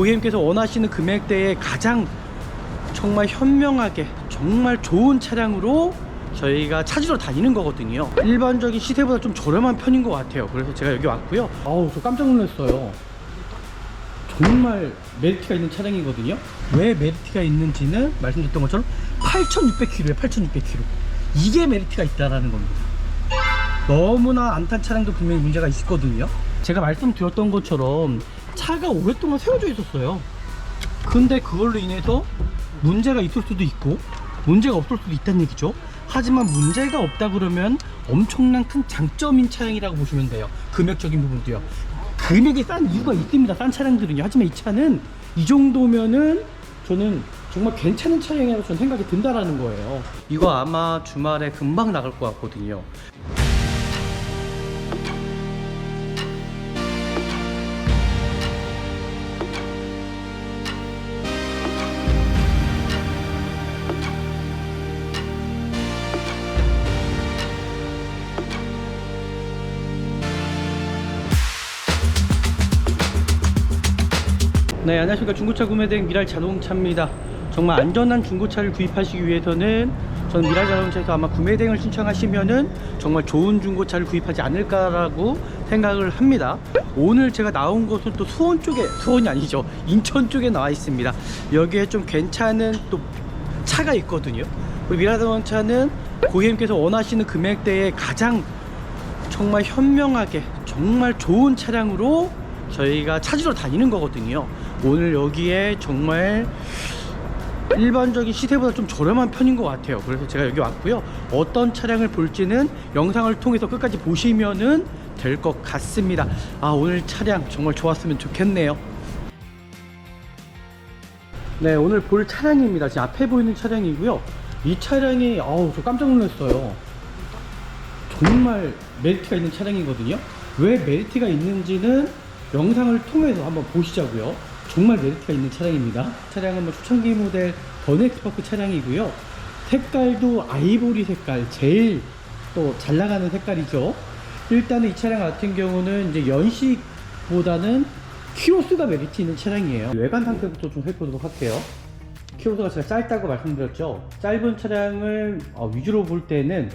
고객님께서 원하시는 금액대에 가장 정말 현명하게 정말 좋은 차량으로 저희가 찾으러 다니는 거거든요. 일반적인 시세보다 좀 저렴한 편인 것 같아요. 그래서 제가 여기 왔고요. 아우 저 깜짝 놀랐어요. 정말 메리트가 있는 차량이거든요. 왜 메리트가 있는지는 말씀드렸던 것처럼 8600km에 8600km 이게 메리트가 있다라는 겁니다. 너무나 안 탄 차량도 분명히 문제가 있거든요. 제가 말씀드렸던 것처럼 차가 오랫동안 세워져 있었어요. 근데 그걸로 인해서 문제가 있을 수도 있고 문제가 없을 수도 있다는 얘기죠. 하지만 문제가 없다 그러면 엄청난 큰 장점인 차량이라고 보시면 돼요. 금액적인 부분도요. 금액이 싼 이유가 있습니다. 싼 차량들은요. 하지만 이 차는 이 정도면은 저는 정말 괜찮은 차량이라고 저는 생각이 든다라는 거예요. 이거 아마 주말에 금방 나갈 것 같거든요 안녕하십니까. 중고차 구매대행 미랄 자동차입니다. 정말 안전한 중고차를 구입하시기 위해서는 저는 미랄 자동차에서 아마 구매대행을 신청하시면은 정말 좋은 중고차를 구입하지 않을까라고 생각을 합니다. 오늘 제가 나온 곳은 또 수원 쪽에, 수원이 아니죠. 인천 쪽에 나와 있습니다. 여기에 좀 괜찮은 또 차가 있거든요. 우리 미랄 자동차는 고객님께서 원하시는 금액대에 가장 정말 현명하게 정말 좋은 차량으로 저희가 찾으러 다니는 거거든요 오늘 여기에 정말 일반적인 시세보다 좀 저렴한 편인 것 같아요. 그래서 제가 여기 왔고요. 어떤 차량을 볼지는 영상을 통해서 끝까지 보시면은 될 것 같습니다. 아 오늘 차량 정말 좋았으면 좋겠네요. 네 오늘 볼 차량입니다. 지금 앞에 보이는 차량이고요. 이 차량이 아우 저 깜짝 놀랐어요. 정말 메리트가 있는 차량이거든요. 왜 메리트가 있는지는 영상을 통해서 한번 보시자고요. 정말 메리트가 있는 차량입니다. 차량은 뭐 초창기 모델 더넥스파크 차량이고요. 색깔도 아이보리 색깔 제일 또 잘 나가는 색깔이죠. 일단은 이 차량 같은 경우는 이제 연식보다는 키로수가 메리트 있는 차량이에요. 외관 상태부터 좀 살펴보도록 할게요. 키로수가 제가 짧다고 말씀드렸죠. 짧은 차량을 어, 위주로 볼 때는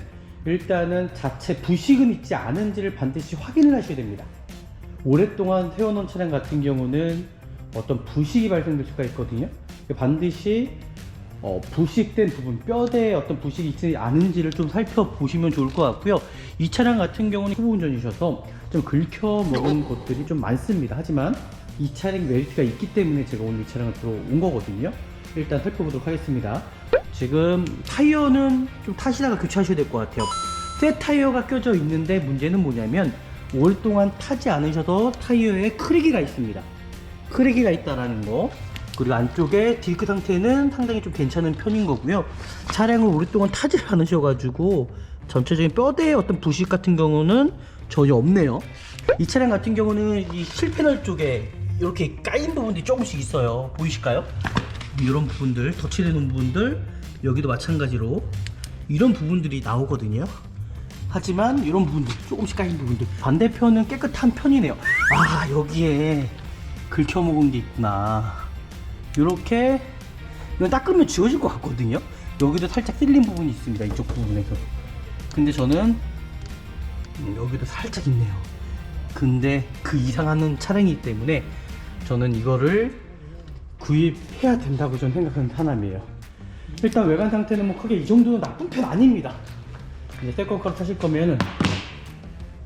일단은 자체 부식은 있지 않은지를 반드시 확인을 하셔야 됩니다. 오랫동안 세워놓은 차량 같은 경우는 어떤 부식이 발생될 수가 있거든요. 반드시 어, 부식된 부분, 뼈대에 어떤 부식이 있지 않은지를 좀 살펴보시면 좋을 것 같고요. 이 차량 같은 경우는 후보 운전이셔서 좀 긁혀 먹은 것들이 좀 많습니다. 하지만 이 차량 메리트가 있기 때문에 제가 오늘 이 차량을 들어온 거거든요. 일단 살펴보도록 하겠습니다. 지금 타이어는 좀 타시다가 교체하셔야 될 것 같아요. 새 타이어가 껴져 있는데 문제는 뭐냐면 오랫동안 타지 않으셔도 타이어에 크랙이가 있습니다. 크랙이가 있다라는 거. 그리고 안쪽에 디스크 상태는 상당히 좀 괜찮은 편인 거고요. 차량을 오랫동안 타지 않으셔가지고 전체적인 뼈대의 어떤 부식 같은 경우는 전혀 없네요. 이 차량 같은 경우는 이 실패널 쪽에 이렇게 까인 부분들이 조금씩 있어요. 보이실까요? 이런 부분들, 놓은 부분들, 여기도 마찬가지로 이런 부분들이 나오거든요. 하지만 이런 부분들, 조금씩 까인 부분들. 반대편은 깨끗한 편이네요. 아, 여기에 긁혀 먹은 게 있구나. 이렇게 이건 닦으면 지워질 것 같거든요. 여기도 살짝 찔린 부분이 있습니다. 이쪽 부분에서. 근데 저는 음, 여기도 살짝 있네요. 근데 그 이상하는 차량이기 때문에 저는 이거를 구입해야 된다고 저는 생각하는 사람이에요. 일단 외관 상태는 뭐 크게 이 정도는 나쁜 편 아닙니다. 이제 새거가로 타실 거면은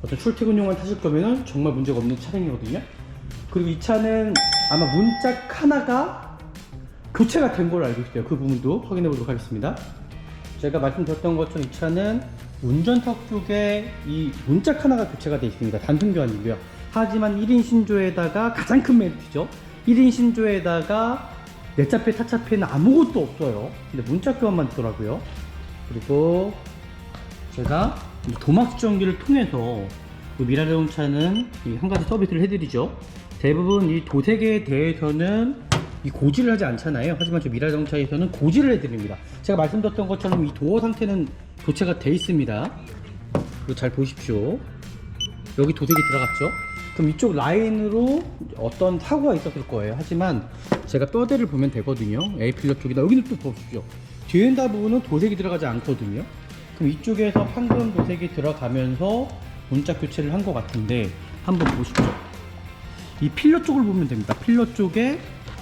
어떤 출퇴근용만 타실 거면은 정말 문제가 없는 차량이거든요. 그리고 이 차는 아마 문짝 하나가 교체가 된 걸로 알고 있어요. 그 부분도 확인해 보도록 하겠습니다. 제가 말씀드렸던 것처럼 이 차는 운전석 쪽에 이 문짝 하나가 교체가 되어 있습니다. 단순 교환이고요. 하지만 1인 신조에다가 가장 큰 메리트죠. 1인 신조에다가 내차페 타차페는 아무것도 없어요. 근데 문짝 교환만 있더라고요. 그리고 제가 이 도막 수정기를 통해서 그 미라레온 차는 이한 가지 서비스를 해드리죠. 대부분 이 도색에 대해서는 이 고지를 하지 않잖아요. 하지만 저 미라 자동차에서는 고지를 해드립니다. 제가 말씀드렸던 것처럼 이 도어 상태는 교체가 돼 있습니다. 이거 잘 보십시오. 여기 도색이 들어갔죠? 그럼 이쪽 라인으로 어떤 사고가 있었을 거예요. 하지만 제가 뼈대를 보면 되거든요. A 필러 쪽이다. 여기는 또 보십시오. 있는 부분은 도색이 들어가지 않거든요. 그럼 이쪽에서 황금 도색이 들어가면서 문짝 교체를 한 것 같은데 한번 보십시오. 이 필러 쪽을 보면 됩니다. 필러 쪽에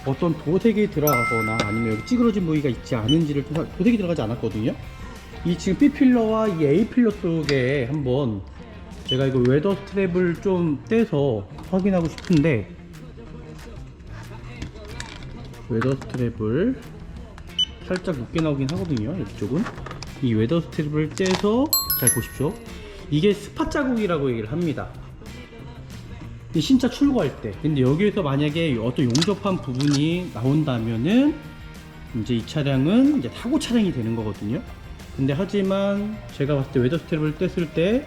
어떤 도색이 들어가거나 아니면 여기 찌그러진 부위가 있지 않은지를 좀 살- 도색이 들어가지 않았거든요. 이 지금 B 필러와 이 A 필러 쪽에 한번 제가 이거 웨더 스트랩을 좀 떼서 확인하고 싶은데 웨더 스트랩을 살짝 높게 나오긴 하거든요. 이쪽은 이 웨더 스트랩을 떼서 잘 보십시오. 이게 스팟 자국이라고 얘기를 합니다. 이 신차 출고할 때. 근데 여기에서 만약에 어떤 용접한 부분이 나온다면은 이제 이 차량은 이제 사고 차량이 되는 거거든요. 근데 하지만 제가 봤을 때 웨더 스텝을 뗐을 때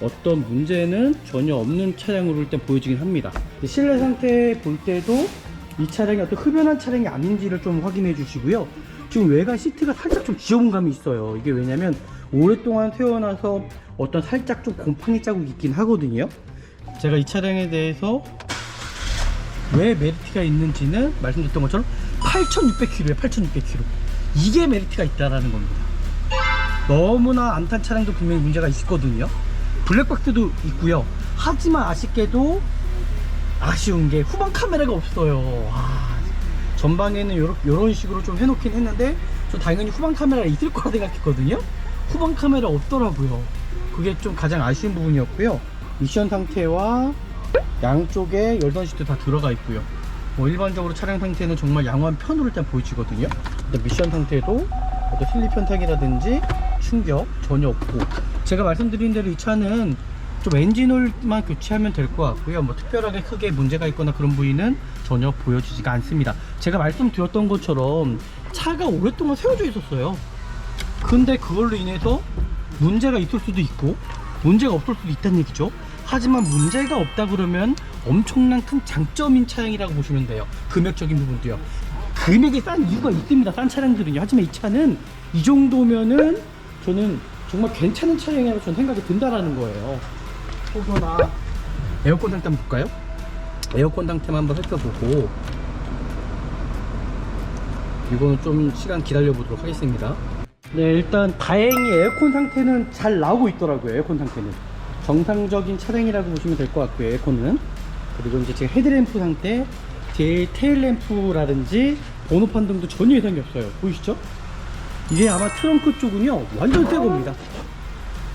어떤 문제는 전혀 없는 차량으로 일단 보여지긴 합니다. 실내 상태 볼 때도 이 차량이 어떤 흡연한 차량이 아닌지를 좀 확인해 주시고요. 지금 외관 시트가 살짝 좀 지저분 감이 있어요. 이게 왜냐면 오랫동안 세워놔서 어떤 살짝 좀 곰팡이 자국이 있긴 하거든요 제가 이 차량에 대해서 왜 메리트가 있는지는 말씀드렸던 것처럼 8,600km에 8,600km 이게 메리트가 있다라는 겁니다. 너무나 안 탄 차량도 분명히 문제가 있거든요. 블랙박스도 있고요. 하지만 아쉽게도 아쉬운 게 후방 카메라가 없어요. 아, 전방에는 요런 식으로 좀 해놓긴 했는데 저 당연히 후방 카메라가 있을 거라 생각했거든요. 후방 카메라 없더라고요. 그게 좀 가장 아쉬운 부분이었고요. 미션 상태와 양쪽에 열선 시트 다 들어가 있고요. 뭐 일반적으로 차량 상태는 정말 양호한 편으로 일단 보여지거든요. 근데 미션 상태도 어떤 슬립 현상이라든지 충격 전혀 없고 제가 말씀드린 대로 이 차는 좀 엔진오일만 교체하면 될 것 같고요. 뭐 특별하게 크게 문제가 있거나 그런 부위는 전혀 보여지지가 않습니다. 제가 말씀드렸던 것처럼 차가 오랫동안 세워져 있었어요. 근데 그걸로 인해서 문제가 있을 수도 있고 문제가 없을 수도 있다는 얘기죠. 하지만 문제가 없다 그러면 엄청난 큰 장점인 차량이라고 보시면 돼요. 금액적인 부분도요. 금액이 싼 이유가 있습니다. 싼 차량들은요. 하지만 이 차는 이 정도면은 저는 정말 괜찮은 차량이라고 저는 생각이 든다라는 거예요. 혹여나 에어컨 상태 한번 볼까요? 에어컨 상태만 한번 살펴보고 이거는 좀 시간 기다려 보도록 하겠습니다. 네, 일단 다행히 에어컨 상태는 잘 나오고 있더라고요. 에어컨 상태는 정상적인 차량이라고 보시면 될 것 같고요. 에어컨은 그리고 이제 지금 헤드램프 상태, 뒤에 테일램프라든지 번호판 등도 전혀 이상이 없어요. 보이시죠? 이게 아마 트렁크 쪽은요 완전 새 겁니다.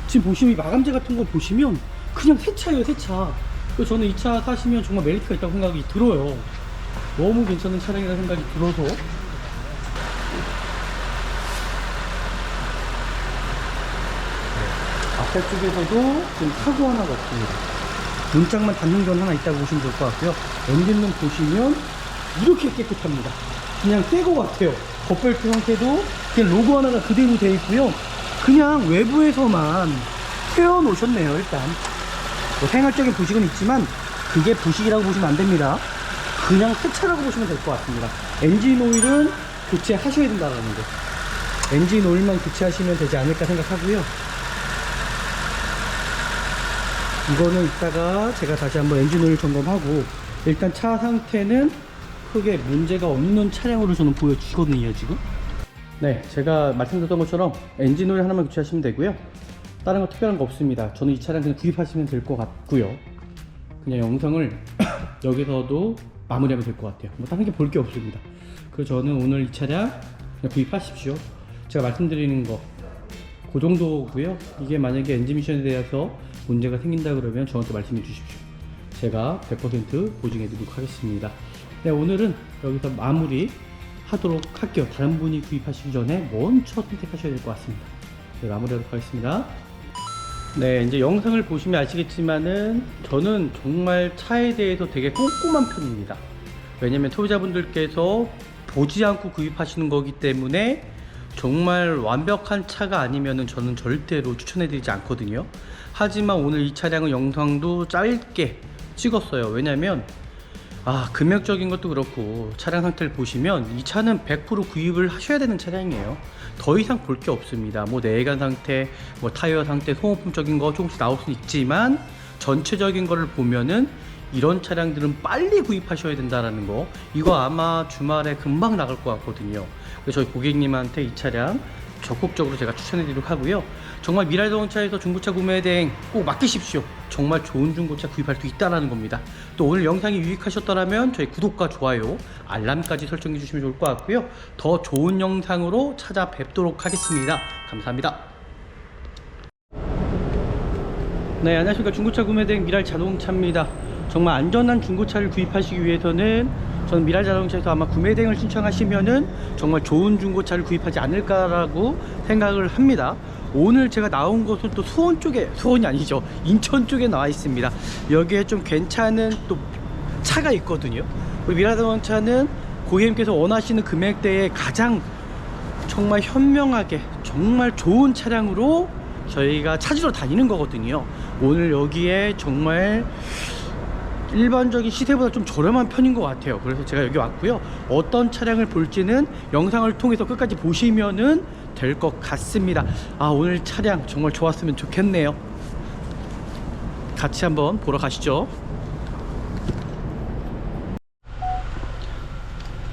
지금 보시면 이 마감재 같은 거 보시면 그냥 새 차예요, 새 차. 그래서 저는 이 차 사시면 정말 메리트가 있다고 생각이 들어요. 너무 괜찮은 차량이라는 생각이 들어서 앞에 쪽에서도 지금 사고 하나가 없습니다. 문짝만 닿는 건 하나 있다고 보시면 될 것 같고요. 엔진룸 보시면 이렇게 깨끗합니다. 그냥 새 거 같아요. 겉벨트 상태도 그냥 로고 하나가 그대로 되어 있고요. 그냥 외부에서만 세워 놓으셨네요, 일단. 뭐 생활적인 부식은 있지만 그게 부식이라고 보시면 안 됩니다. 그냥 새 차라고 보시면 될 것 같습니다. 엔진 오일은 교체하셔야 된다는 거. 엔진 오일만 교체하시면 되지 않을까 생각하고요. 이거는 이따가 제가 다시 한번 엔진오일 점검하고 일단 차 상태는 크게 문제가 없는 차량으로 저는 보여주시거든요 지금. 네 제가 말씀드렸던 것처럼 엔진오일 하나만 교체하시면 되고요. 다른 거 특별한 거 없습니다. 저는 이 차량 그냥 구입하시면 될 것 같고요. 그냥 영상을 여기서도 마무리하면 될 것 같아요. 뭐 다른 게 볼 게 없습니다. 그래서 저는 오늘 이 차량 구입하십시오. 제가 말씀드리는 거그 정도고요. 이게 만약에 엔진 미션에 대해서 문제가 생긴다 그러면 저한테 말씀해 주십시오. 제가 100% 보증해 드리도록 하겠습니다. 네, 오늘은 여기서 마무리 하도록 할게요. 다른 분이 구입하시기 전에 먼저 선택하셔야 될 것 같습니다. 네, 마무리하도록 하겠습니다. 네, 이제 영상을 보시면 아시겠지만은 저는 정말 차에 대해서 되게 꼼꼼한 편입니다. 왜냐면 소비자분들께서 보지 않고 구입하시는 거기 때문에 정말 완벽한 차가 아니면은 저는 절대로 추천해드리지 않거든요. 하지만 오늘 이 차량은 영상도 짧게 찍었어요. 왜냐면 아 금액적인 것도 그렇고 차량 상태를 보시면 이 차는 100% 구입을 하셔야 되는 차량이에요. 더 이상 볼 게 없습니다. 뭐 내관 상태, 뭐 타이어 상태, 소모품적인 거 조금씩 나올 수 있지만 전체적인 거를 보면은 이런 차량들은 빨리 구입하셔야 된다라는 거 이거 아마 주말에 금방 나갈 것 같거든요 그래서 저희 고객님한테 이 차량 적극적으로 제가 추천해 드리도록 하고요 정말 미랄자동차에서 중고차 구매 대행 꼭 맡기십시오. 정말 좋은 중고차 구입할 수 있다는 겁니다. 또 오늘 영상이 유익하셨더라면 저희 구독과 좋아요 알람까지 설정해 주시면 좋을 것 같고요. 더 좋은 영상으로 찾아뵙도록 하겠습니다. 감사합니다. 네 안녕하십니까. 중고차 구매 대행 미랄 자동차입니다. 정말 안전한 중고차를 구입하시기 위해서는 저는 미랄 자동차에서 아마 구매 대행을 신청하시면은 정말 좋은 중고차를 구입하지 않을까라고 생각을 합니다 오늘 제가 나온 곳은 또 수원 쪽에 수원이 아니죠. 인천 쪽에 나와 있습니다. 여기에 좀 괜찮은 또 차가 있거든요. 우리 미랄 자동차는 고객님께서 원하시는 금액대에 가장 정말 현명하게 정말 좋은 차량으로 저희가 찾으러 다니는 거거든요. 오늘 여기에 정말 일반적인 시세보다 좀 저렴한 편인 것 같아요. 그래서 제가 여기 왔고요. 어떤 차량을 볼지는 영상을 통해서 끝까지 보시면은 될 것 같습니다. 아 오늘 차량 정말 좋았으면 좋겠네요. 같이 한번 보러 가시죠.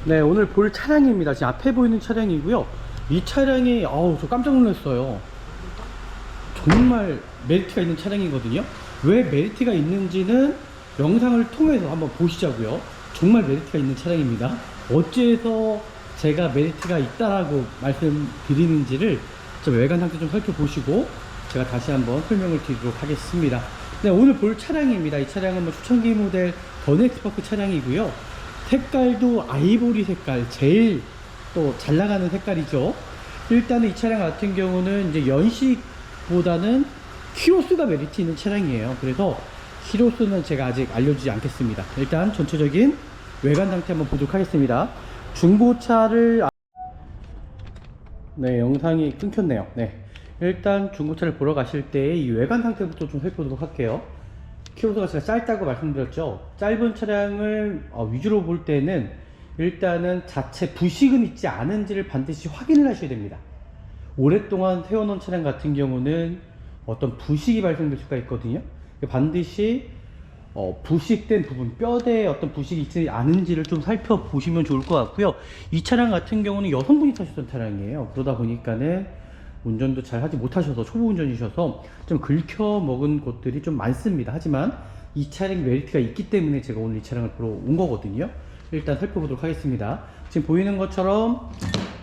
네 오늘 볼 차량입니다. 지금 앞에 보이는 차량이고요. 이 차량이 아우 저 깜짝 놀랐어요. 정말 메리트가 있는 차량이거든요. 왜 메리트가 있는지는 영상을 통해서 한번 보시자고요. 정말 메리트가 있는 차량입니다. 어째서 제가 메리트가 있다라고 말씀드리는지를 좀 외관 상태 좀 살펴보시고 제가 다시 한번 설명을 드리도록 하겠습니다. 네 오늘 볼 차량입니다. 이 차량은 뭐 추천기 모델 더넥스파크 차량이고요. 색깔도 아이보리 색깔 제일 또 잘 나가는 색깔이죠. 일단은 이 차량 같은 경우는 이제 연식보다는 키로수가 메리트 있는 차량이에요. 그래서 키로수는 제가 아직 알려주지 않겠습니다. 일단 전체적인 외관 상태 한번 보도록 하겠습니다 중고차를 아- 네 영상이 끊겼네요. 네. 일단 중고차를 보러 가실 때 이 외관 상태부터 좀 살펴보도록 할게요. 키로수가 제가 짧다고 말씀드렸죠? 짧은 차량을 어, 위주로 볼 때는 일단은 자체 부식은 있지 않은지를 반드시 확인을 하셔야 됩니다. 오랫동안 세워놓은 차량 같은 경우는 어떤 부식이 발생될 수가 있거든요. 반드시 어, 부식된 부분 뼈대에 어떤 부식이 있지 않은지를 좀 살펴보시면 좋을 것 같고요. 이 차량 같은 경우는 여성분이 타셨던 차량이에요. 그러다 보니까는 운전도 잘 하지 못하셔서 초보 운전이셔서 좀 긁혀 먹은 곳들이 좀 많습니다. 하지만 이 차량 메리트가 있기 때문에 제가 오늘 이 차량을 보러 온 거거든요. 일단 살펴보도록 하겠습니다. 지금 보이는 것처럼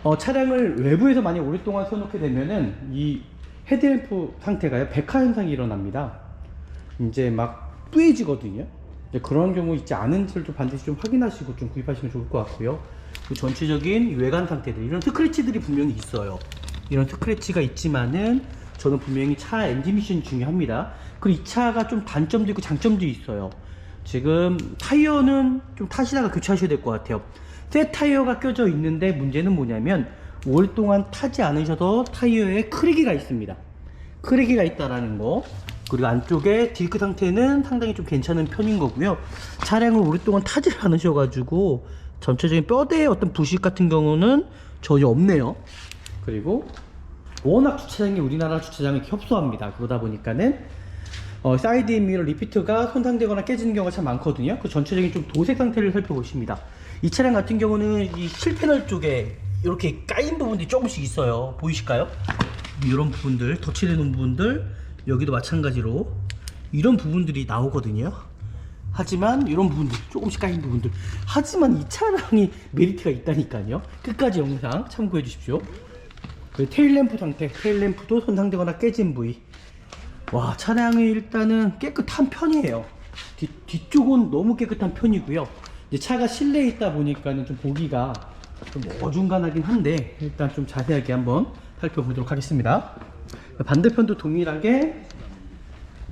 어, 차량을 외부에서 많이 오랫동안 세워놓게 되면은 이 헤드램프 상태가요 백화 현상이 일어납니다. 이제 막 뿌얘지거든요. 이제 그런 경우 있지 않은지를 좀 반드시 좀 확인하시고 좀 구입하시면 좋을 것 같고요. 그 전체적인 외관 상태들 이런 스크래치들이 분명히 있어요. 이런 스크래치가 있지만은 저는 분명히 차 엔진 미션이 중요합니다. 그리고 이 차가 좀 단점도 있고 장점도 있어요. 지금 타이어는 좀 타시다가 교체하셔야 될 것 같아요. 새 타이어가 껴져 있는데 문제는 뭐냐면 오랫동안 타지 않으셔도 타이어에 크랙이가 있습니다. 크랙이가 있다라는 거. 그리고 안쪽에 딜크 상태는 상당히 좀 괜찮은 편인 거고요. 차량을 오랫동안 타지 않으셔가지고 전체적인 뼈대의 어떤 부식 같은 경우는 전혀 없네요. 그리고 워낙 주차장이 우리나라 주차장이 협소합니다. 그러다 보니까는 어, 사이드 미러 리피트가 손상되거나 깨지는 경우가 참 많거든요. 그 전체적인 좀 도색 상태를 살펴보십니다. 이 차량 같은 경우는 이 실패널 쪽에 이렇게 까인 부분들이 조금씩 있어요. 보이실까요? 이런 부분들, 놓은 부분들, 여기도 마찬가지로 이런 부분들이 나오거든요. 하지만 이런 부분들, 조금씩 까인 부분들. 하지만 이 차량이 메리트가 있다니까요. 끝까지 영상 참고해 주십시오. 그 테일램프 상태, 테일램프도 손상되거나 깨진 부위. 와 차량이 일단은 깨끗한 편이에요 뒤, 뒤쪽은 너무 깨끗한 편이고요 이제 차가 실내에 있다 보니까는 좀 보기가 좀 어중간하긴 한데 일단 좀 자세하게 한번 살펴보도록 하겠습니다 반대편도 동일하게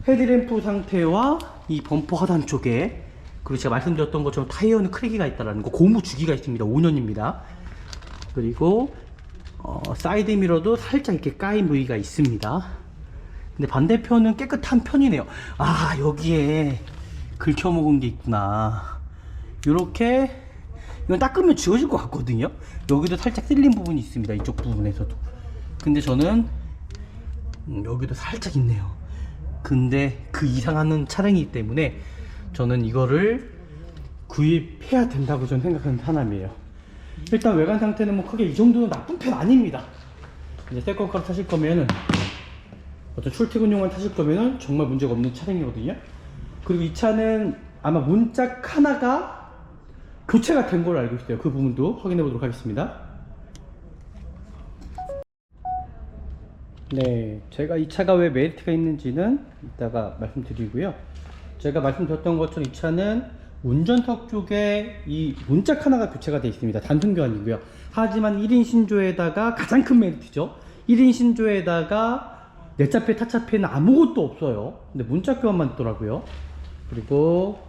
헤드램프 상태와 이 범퍼 하단 쪽에 그리고 제가 말씀드렸던 것처럼 타이어는 크랙이가 있다는 거 고무 주기가 있습니다 5년입니다 그리고 어, 사이드 미러도 살짝 이렇게 까인 부위가 있습니다 근데 반대편은 깨끗한 편이네요. 아, 여기에 긁혀먹은 게 있구나. 요렇게, 이건 닦으면 지워질 것 같거든요. 여기도 살짝 쓸린 부분이 있습니다. 이쪽 부분에서도. 근데 저는, 음, 여기도 살짝 있네요. 근데 그 이상하는 차량이기 때문에 저는 이거를 구입해야 된다고 저는 생각하는 사람이에요. 일단 외관 상태는 뭐 크게 이 정도는 나쁜 편 아닙니다. 이제 새거카로 타실 거면은 어떤 출퇴근용만 타실 거면은 정말 문제가 없는 차량이거든요. 그리고 이 차는 아마 문짝 하나가 교체가 된 걸로 알고 있어요. 그 부분도 확인해 보도록 하겠습니다. 네, 제가 이 차가 왜 메리트가 있는지는 이따가 말씀드리고요. 제가 말씀드렸던 것처럼 이 차는 운전석 쪽에 이 문짝 하나가 교체가 되어 있습니다. 단순 교환이고요. 하지만 1인 신조에다가 가장 큰 메리트죠. 1인 신조에다가 내차페 타차페는 아무것도 없어요. 근데 문짝 교환만 있더라고요. 그리고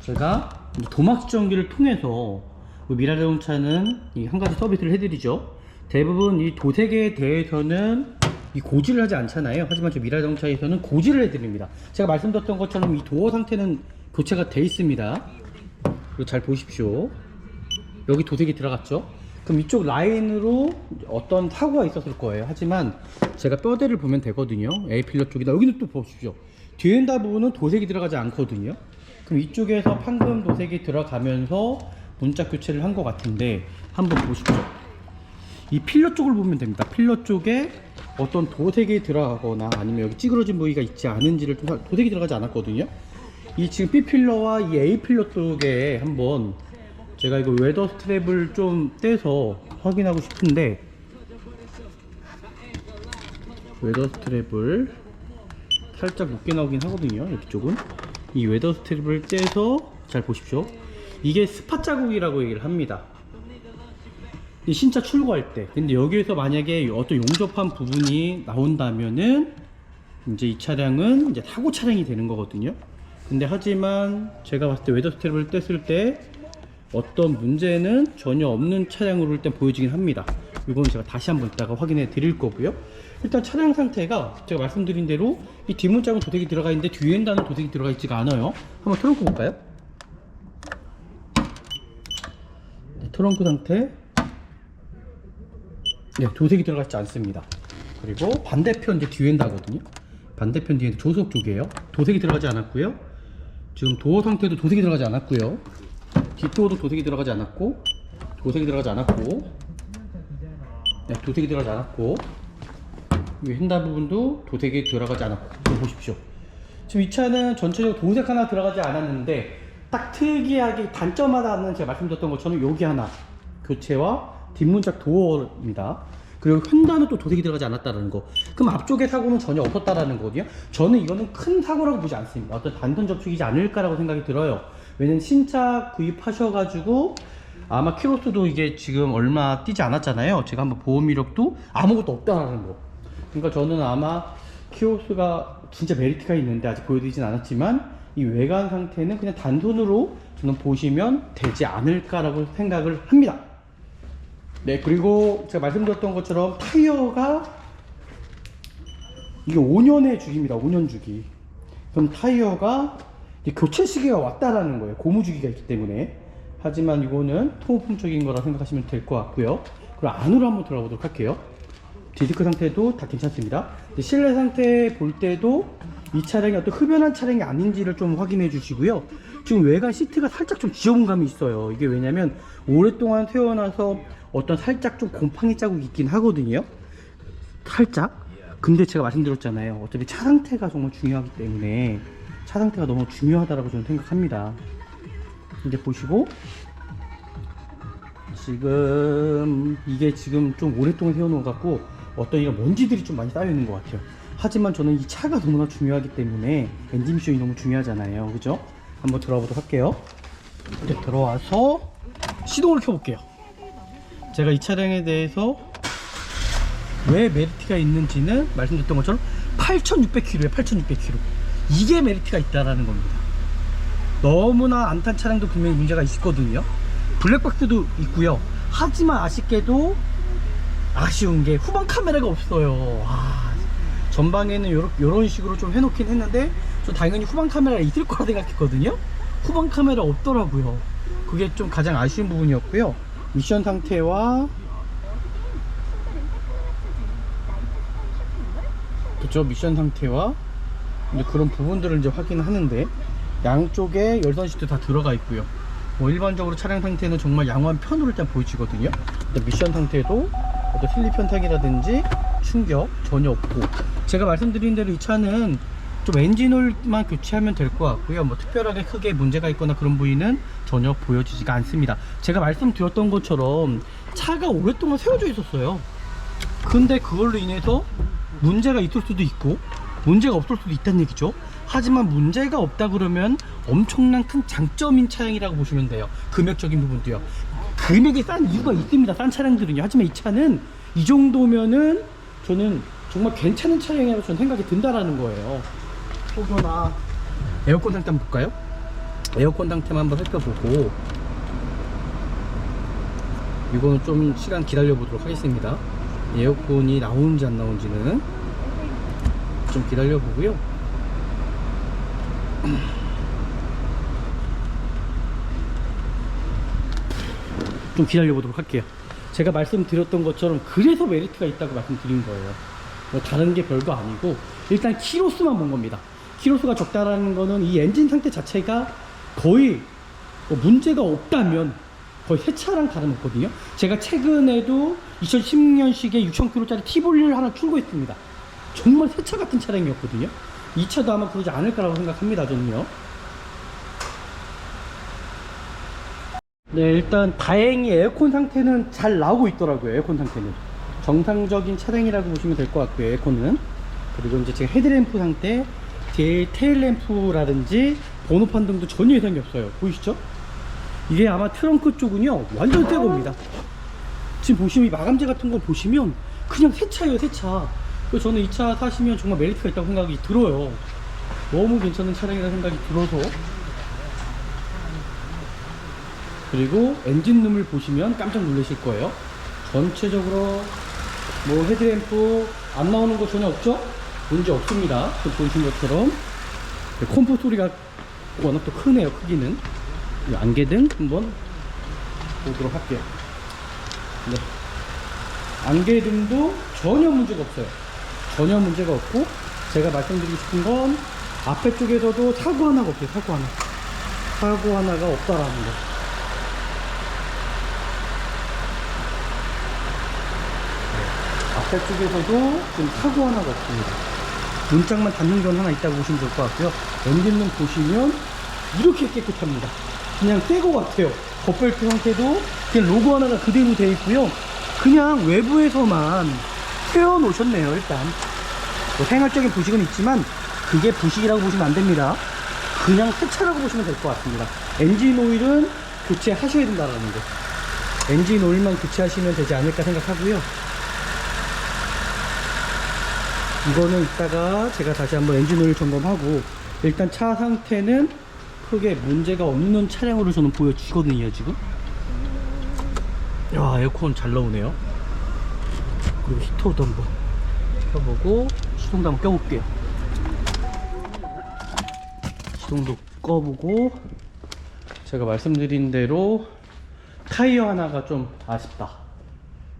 제가 이 도막 지정기를 통해서 그 미라 자동차는 이 한 가지 서비스를 해드리죠. 대부분 이 도색에 대해서는 이 고지를 하지 않잖아요. 하지만 저 미라 자동차에서는 고지를 해드립니다. 제가 말씀드렸던 것처럼 이 도어 상태는 교체가 돼 있습니다. 그리고 잘 보십시오. 여기 도색이 들어갔죠. 그럼 이쪽 라인으로 어떤 사고가 있었을 거예요. 하지만 제가 뼈대를 보면 되거든요. A필러 쪽이다. 여기는 또 보십시오. 뒤엔다 부분은 도색이 들어가지 않거든요. 그럼 이쪽에서 판금 도색이 들어가면서 문짝 교체를 한 것 같은데 한번 보십시오. 이 필러 쪽을 보면 됩니다. 필러 쪽에 어떤 도색이 들어가거나 아니면 여기 찌그러진 부위가 있지 않은지를 좀 살- 도색이 들어가지 않았거든요. 이 지금 B 필러와 이 A 필러 쪽에 한번 제가 이거 웨더 스트랩을 좀 떼서 확인하고 싶은데 웨더 스트랩을 살짝 높게 나오긴 하거든요. 여기 쪽은 이 웨더 스트랩을 떼서 잘 보십시오. 이게 스팟 자국이라고 얘기를 합니다. 이 신차 출고할 때. 근데 여기에서 만약에 어떤 용접한 부분이 나온다면은 이제 이 차량은 이제 사고 차량이 되는 거거든요. 근데 하지만 제가 봤을 때 웨더 스트랩을 뗐을 때 어떤 문제는 전혀 없는 차량으로 일단 보여지긴 합니다. 이건 제가 다시 한번 이따가 확인해 드릴 거고요. 일단 차량 상태가 제가 말씀드린 대로 이 뒷문짝은 도색이 들어가 있는데 뒤엔 다는 도색이 들어가 있지가 않아요. 한번 트렁크 볼까요? 네, 트렁크 상태 네, 도색이 들어가 있지 않습니다. 그리고 반대편 이제 뒤엔다거든요. 반대편 뒤에 조석 쪽이에요. 도색이 들어가지 않았고요. 지금 도어 상태도 도색이 들어가지 않았고요. 뒷도어도 도색이 들어가지 않았고, 도색이 들어가지 않았고, 네, 도색이 들어가지 않았고, 이 핸다 부분도 도색이 들어가지 않았고, 이거 보십시오. 지금 이 차는 전체적으로 도색 하나 들어가지 않았는데, 딱 특이하게 단점 하나는 제가 말씀드렸던 것처럼 여기 하나 교체와 뒷문짝 도어입니다. 그리고 휀다는 또 도색이 들어가지 않았다는 거. 그럼 앞쪽에 사고는 전혀 없었다라는 거거든요. 저는 이거는 큰 사고라고 보지 않습니다. 어떤 단돈 접촉이지 않을까라고 생각이 들어요. 왜냐면 신차 구입하셔가지고 아마 키로수도 이게 지금 얼마 뛰지 않았잖아요. 제가 한번 보험 이력도 아무것도 없다라는 거. 그러니까 저는 아마 키오스가 진짜 메리트가 있는데 아직 보여드리진 않았지만 이 외관 상태는 그냥 단돈으로 저는 보시면 되지 않을까라고 생각을 합니다. 네, 그리고 제가 말씀드렸던 것처럼 타이어가 이게 5년의 주기입니다. 5년 주기. 그럼 타이어가 교체 시기가 왔다라는 거예요. 고무 주기가 있기 때문에. 하지만 이거는 통풍적인 거라 생각하시면 될 것 같고요. 그럼 안으로 한번 들어가 보도록 할게요. 디스크 상태도 다 괜찮습니다. 실내 상태 볼 때도 이 차량이 어떤 흡연한 차량이 아닌지를 좀 확인해 주시고요. 지금 외관 시트가 살짝 좀 지저분 감이 있어요. 이게 왜냐면 오랫동안 세워놔서 어떤 살짝 좀 곰팡이 자국이 있긴 하거든요. 살짝. 근데 제가 말씀드렸잖아요. 어차피 차 상태가 정말 중요하기 때문에 차 상태가 너무 중요하다고 저는 생각합니다. 이제 보시고 지금 이게 지금 좀 오랫동안 세워놓은 것 같고 어떤 이런 먼지들이 좀 많이 쌓여 있는 것 같아요. 하지만 저는 이 차가 너무나 중요하기 때문에 엔진 미션이 너무 중요하잖아요. 그죠? 한번 들어보도록 할게요. 이제 들어와서 시동을 켜볼게요. 제가 이 차량에 대해서 왜 메리트가 있는지는 말씀드렸던 것처럼 8,600km에 8,600km. 이게 메리트가 있다라는 겁니다. 너무나 안 탄 차량도 분명히 문제가 있거든요. 블랙박스도 있고요. 하지만 아쉽게도 아쉬운 게 후방 카메라가 없어요. 아, 전방에는 요런 식으로 좀 해놓긴 했는데 저 당연히 후방 카메라가 있을 거라 생각했거든요. 후방 카메라 없더라고요. 그게 좀 가장 아쉬운 부분이었고요. 미션 상태와 그쵸 미션 상태와 이제 그런 부분들을 이제 확인하는데 양쪽에 열선 시트 다 들어가 있고요. 뭐 일반적으로 차량 상태는 정말 양호한 편으로 일단 보여지거든요. 미션 상태도 어떤 슬립 현상이라든지 충격 전혀 없고 제가 말씀드린 대로 이 차는 좀 엔진오일만 교체하면 될 것 같고요. 뭐 특별하게 크게 문제가 있거나 그런 부위는 전혀 보여지지가 않습니다. 제가 말씀드렸던 것처럼 차가 오랫동안 세워져 있었어요. 근데 그걸로 인해서 문제가 있을 수도 있고 문제가 없을 수도 있다는 얘기죠. 하지만 문제가 없다 그러면 엄청난 큰 장점인 차량이라고 보시면 돼요. 금액적인 부분도요. 금액이 싼 이유가 있습니다. 싼 차량들은요. 하지만 이 차는 이 정도면은 저는 정말 괜찮은 차량이라고 저는 생각이 든다라는 거예요. 혹여나 에어컨 한번 볼까요? 에어컨 상태만 한번 살펴보고 이거는 좀 시간 기다려 보도록 하겠습니다. 에어컨이 나오는지 안 나오는지는 좀 기다려 보고요. 좀 기다려 보도록 할게요. 제가 말씀드렸던 것처럼 그래서 메리트가 있다고 말씀드린 거예요. 뭐 다른 게 별거 아니고 일단 키로수만 본 겁니다. 키로수가 적다라는 거는 이 엔진 상태 자체가 거의 뭐 문제가 없다면 거의 새 차랑 다름없거든요. 제가 최근에도 2016년식의 6,000km짜리 티볼리를 하나 출고했습니다. 정말 새 차 같은 차량이었거든요. 이 차도 아마 그러지 않을 거라고 생각합니다, 저는요. 네, 일단 다행히 에어컨 상태는 잘 나오고 있더라고요. 에어컨 상태는 정상적인 차량이라고 보시면 될 것 같고요. 에어컨은 그리고 이제 제가 헤드램프 상태, 뒤에 테일 램프라든지 번호판 등도 전혀 이상이 없어요. 보이시죠? 이게 아마 트렁크 쪽은요 완전 새 겁니다. 지금 보시면 이 마감재 같은 거 보시면 그냥 새 차예요, 새 차. 저는 이 차 사시면 정말 메리트가 있다고 생각이 들어요. 너무 괜찮은 차량이라는 생각이 들어서 그리고 엔진룸을 보시면 깜짝 놀라실 거예요. 전체적으로 뭐 헤드램프 안 나오는 거 전혀 없죠? 문제 없습니다. 그 보신 것처럼 컴포 소리가 워낙 또 크네요. 크기는 이 안개등 한번 보도록 할게요. 네. 안개등도 전혀 문제가 없어요. 전혀 문제가 없고 제가 말씀드리고 싶은 건 앞에 쪽에서도 사고 하나가 없어요. 사고 하나. 사고 하나가 없다라는 거. 앞에 쪽에서도 지금 사고 하나가 없습니다. 문짝만 닿는 건 하나 있다고 보시면 될 것 같고요. 엔진룸 보시면 이렇게 깨끗합니다. 그냥 새 거 같아요. 겉벨트 상태도 그냥 로고 하나가 그대로 되어 있고요. 그냥 외부에서만 세워 놓으셨네요, 일단. 뭐 생활적인 부식은 있지만 그게 부식이라고 보시면 안 됩니다. 그냥 새 차라고 보시면 될 것 같습니다. 엔진 오일은 교체하셔야 된다라는 거. 엔진 오일만 교체하시면 되지 않을까 생각하고요. 이거는 이따가 제가 다시 한번 엔진 오일 점검하고 일단 차 상태는 크게 문제가 없는 차량으로 저는 보여지거든요 지금. 야 에어컨 잘 나오네요. 그리고 히터도 한번 켜보고 시동도 한번 껴볼게요. 시동도 꺼보고 제가 말씀드린 대로 타이어 하나가 좀 아쉽다.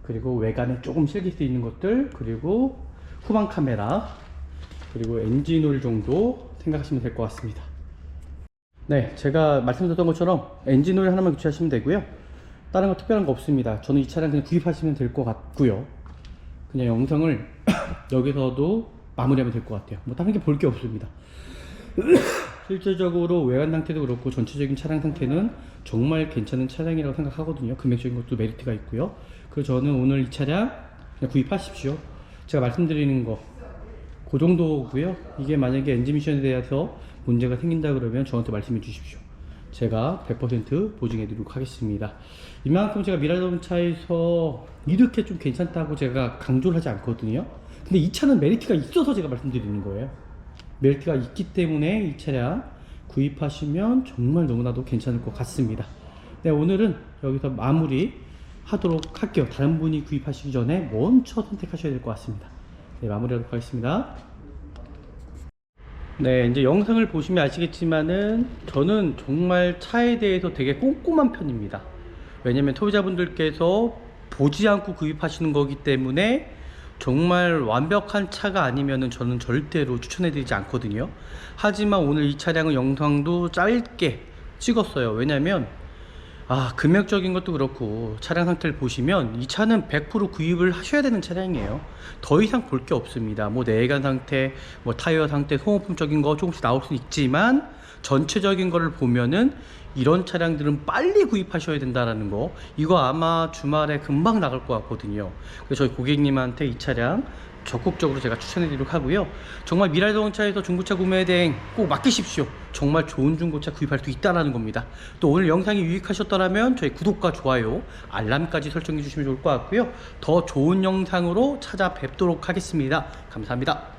그리고 외관에 조금 실길 수 있는 것들 그리고 후방 카메라 그리고 엔진 오일 정도 생각하시면 될 것 같습니다 네 제가 말씀드렸던 것처럼 엔진 오일 하나만 교체하시면 되고요 다른 거 특별한 거 없습니다 저는 이 차량 그냥 구입하시면 될 것 같고요 그냥 영상을 여기서도 마무리하면 될 것 같아요 뭐 다른 게 볼 게 없습니다 실질적으로 외관 상태도 그렇고 전체적인 차량 상태는 정말 괜찮은 차량이라고 생각하거든요. 금액적인 것도 메리트가 있고요. 그래서 저는 오늘 이 차량 그냥 구입하십시오. 제가 말씀드리는 거, 그 정도고요. 이게 만약에 엔진 미션에 대해서 문제가 생긴다 그러면 저한테 말씀해 주십시오. 제가 100% 보증해 드리도록 하겠습니다. 이만큼 제가 미라자동차에서 이렇게 좀 괜찮다고 제가 강조를 하지 않거든요. 근데 이 차는 메리트가 있어서 제가 말씀드리는 거예요. 메리트가 있기 때문에 이 차량 구입하시면 정말 너무나도 괜찮을 것 같습니다. 네, 오늘은 여기서 마무리 하도록 할게요. 다른 분이 구입하시기 전에 먼저 선택하셔야 될 것 같습니다. 네, 마무리하도록 하겠습니다. 네, 이제 영상을 보시면 아시겠지만은 저는 정말 차에 대해서 되게 꼼꼼한 편입니다. 왜냐면 소비자분들께서 보지 않고 구입하시는 거기 때문에 정말 완벽한 차가 아니면은 저는 절대로 추천해드리지 않거든요. 하지만 오늘 이 차량은 영상도 짧게 찍었어요. 왜냐면 아 금액적인 것도 그렇고 차량 상태를 보시면 이 차는 100% 구입을 하셔야 되는 차량이에요. 더 이상 볼 게 없습니다. 뭐 내관 상태, 뭐 타이어 상태, 소모품적인 거 조금씩 나올 수 있지만 전체적인 거를 보면은 이런 차량들은 빨리 구입하셔야 된다라는 거 이거 아마 주말에 금방 나갈 것 같거든요. 그래서 저희 고객님한테 이 차량 적극적으로 제가 추천해 드리도록 하고요. 정말 미라자동차에서 중고차 구매 대행 꼭 맡기십시오. 정말 좋은 중고차 구입할 수 있다라는 겁니다. 또 오늘 영상이 유익하셨더라면 저희 구독과 좋아요, 알람까지 설정해 주시면 좋을 것 같고요. 더 좋은 영상으로 찾아뵙도록 하겠습니다. 감사합니다.